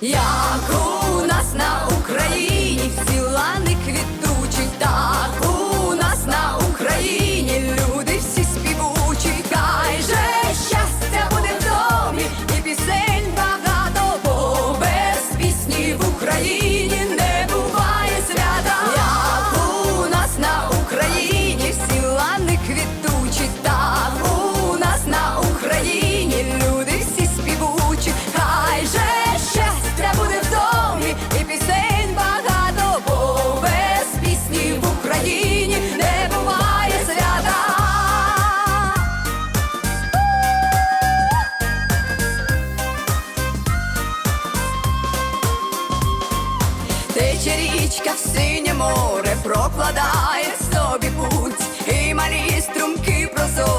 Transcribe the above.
Я тече річка в синє море прокладає собі путь і малі струмки прозорі.